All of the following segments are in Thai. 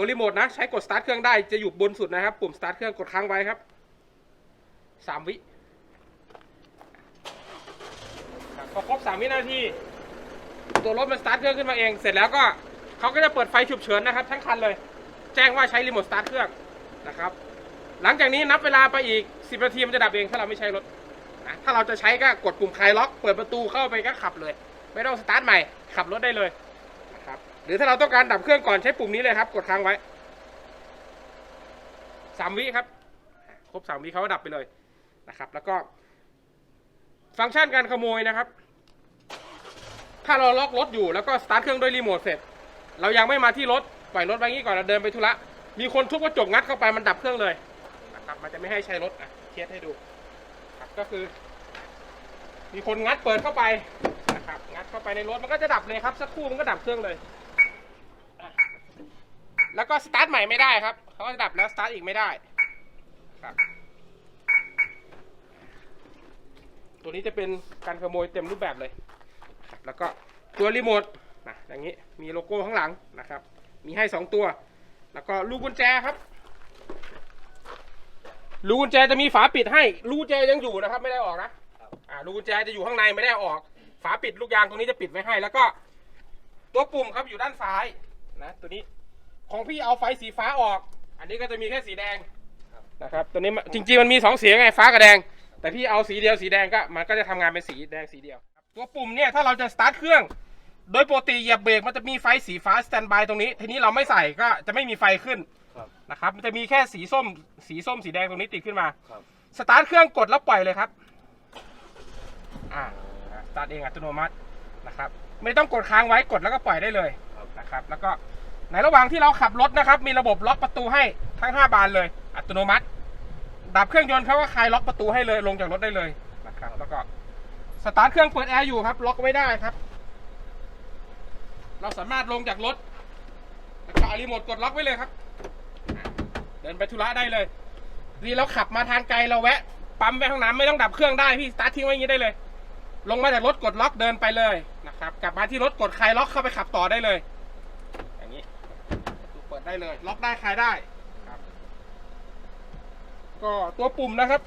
ตัวรีโมทนะ ใช้กดสตาร์ทเครื่องได้จะอยู่บนสุดนะครับ ปุ่มสตาร์ทเครื่องกดค้างไว้ครับสามวิพอครบสามวินาทีตัวรถมันสตาร์ทเครื่องขึ้นมาเอง เสร็จแล้วก็เขาก็จะเปิดไฟฉุกเฉินนะครับ ทั้งคันเลย แจ้งว่าใช้รีโมทสตาร์ทเครื่องนะครับ หลังจากนี้นับเวลาไปอีก 10 นาทีมันจะดับเองถ้าเราไม่ใช้รถนะถ้าเราจะใช้ก็กดปุ่มคลายล็อก เปิดประตูเข้าไปก็ขับเลย ไม่ต้องสตาร์ทใหม่ ขับรถได้เลย หรือถ้าเราต้องการดับเครื่องก่อนใช้ปุ่มนี้เลยครับ กดค้างไว้สามวิครับ ครบสามวิเขาก็ดับไปเลยนะครับ แล้วก็ ฟังก์ชันการขโมยนะครับ ถ้าเราล็อกรถอยู่แล้วก็สตาร์ทเครื่องด้วยรีโมทเสร็จ เรายังไม่มาที่รถปล่อยรถไว้งี้ก่อนเราเดินไปธุระมีคนทุบกระจกงัดเข้าไปมันดับเครื่องเลยนะครับ มันจะไม่ให้ใช้รถอะเคสให้ดูครับก็คือ มีคนงัดเปิดเข้าไปนะครับงัดเข้าไปในรถมันก็จะดับเลยครับ สักครู่มันก็ดับเครื่องเลย แล้วก็สตาร์ทใหม่ไม่ได้ครับเขาก็จะดับแล้วสตาร์ทอีกไม่ได้ครับตัวนี้จะเป็นการขโมยเต็มรูปแบบเลยครับแล้วก็ตัวรีโมทนะอย่างนี้มีโลโก้ข้างหลังนะครับ มีให้สองตัว แล้วก็ลูกกุญแจครับลูกกุญแจจะมีฝาปิดให้ลูกกุญแจยังอยู่นะครับ ไม่ได้ออกนะอ่าลูกกุญแจจะอยู่ข้างในไม่ได้ออก ฝาปิดลูกยางตรงนี้จะปิดไว้ให้ แล้วก็ ตัวปุ่มครับอยู่ด้านซ้ายนะตัวนี้ ของพี่เอาไฟสีฟ้าออก อันนี้ก็จะมีแค่สีแดงนะครับตัวนี้มันจริงๆมันมีสองสีไงฟ้ากับแดง แต่พี่เอาสีเดียวสีแดงก็มันก็จะทำงานเป็นสีแดงสีเดียวตัวปุ่มเนี่ยถ้าเราจะสตาร์ทเครื่อง โดยปกติเหยียบเบรกมันจะมีไฟสีฟ้าสแตนบายตรงนี้ ทีนี้เราไม่ใส่ก็จะไม่มีไฟขึ้นครับ นะครับมันจะมีแค่สีส้มสีส้มสีแดงตรงนี้ติดขึ้นมา ครับสตาร์ทเครื่องกดแล้วปล่อยเลยครับอ่าสตาร์ทเองอัตโนมัตินะครับ ไม่ต้องกดค้างไว้กดแล้วก็ปล่อยได้เลยครับ นะครับ แล้วก็ ในระหว่างที่เราขับรถนะครับ มีระบบล็อกประตูให้ทั้ง 5 บานเลย อัตโนมัติ ดับเครื่องยนต์เขาก็คลายล็อกประตูให้เลยลงจากรถได้เลยนะครับ แล้วก็สตาร์ทเครื่องเปิดแอร์อยู่ครับ ล็อกไม่ได้ครับ เราสามารถลงจากรถแล้วก็เอารีโมทกดล็อกไว้เลยครับ เดินไปธุระได้เลยนี่เราขับมาทางไกลเราแวะปั๊มแวะห้องน้ำไม่ต้องดับเครื่องได้พี่สตาร์ททิ้งไว้อย่างนี้ได้เลย ลงมาจากรถกดล็อกเดินไปเลยนะครับ กลับมาที่รถกดคลายล็อกเข้าไปขับต่อได้เลย อย่างนี้ประตูเปิด ได้เลย ล็อกได้คลายได้ครับ ก็ตัวปุ่มนะครับ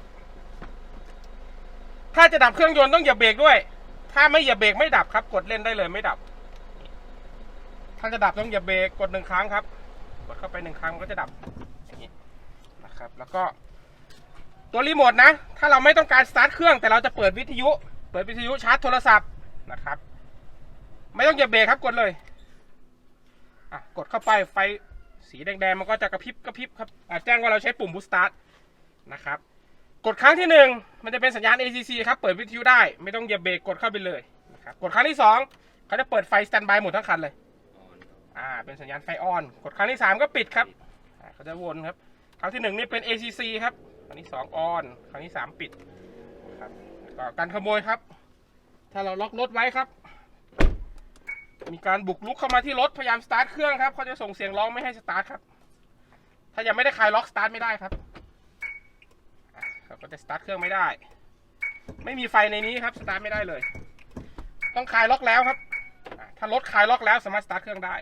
ถ้าจะดับเครื่องยนต์ต้องเหยียบเบรกด้วย ถ้าไม่เหยียบเบรกไม่ดับครับ กดเล่นได้เลยไม่ดับ ถ้าจะดับต้องเหยียบเบรกกดหนึ่งครั้งครับ กดเข้าไปหนึ่งครั้งมันก็จะดับอย่างนี้นะครับ แล้วก็ ตัวรีโมทนะ ถ้าเราไม่ต้องการสตาร์ทเครื่องแต่เราจะเปิดวิทยุ เปิดวิทยุชาร์จโทรศัพท์นะครับ ไม่ต้องเหยียบเบรกครับกดเลยอะกดเข้าไปไฟ สีแดงๆมันก็จะกระพริบกระพริบครับอะแจ้งว่าเราใช้ปุ่มบูสต์สตาร์ทนะครับ กดครั้งที่หนึ่งมันจะเป็นสัญญาณ ACC ครับ เปิดวิทยุได้ ไม่ต้องเหยียบเบรกกดเข้าไปเลยนะครับ กดครั้งที่สองเขาจะเปิดไฟสแตนบายหมดทั้งคันเลย อ่า เป็นสัญญาณไฟออน กดครั้งที่สามก็ปิดครับ เขาจะวนครับ ครั้งที่หนึ่งนี่เป็น ACC ครับ ครั้งที่สองออน ครั้งที่สามปิดนะครับก็การขโมยครับ ถ้าเราล็อกรถไว้ครับ มีการบุกลุกเข้ามาที่รถพยายามสตาร์ทเครื่องครับเขาจะส่งเสียงร้องไม่ให้สตาร์ทครับ ถ้ายังไม่ได้คลายล็อกสตาร์ทไม่ได้ครับเขาก็จะสตาร์ทเครื่องไม่ได้ ไม่มีไฟในนี้ครับสตาร์ทไม่ได้เลย ต้องคลายล็อกแล้วครับถ้ารถคลายล็อกแล้วสามารถสตาร์ทเครื่องได้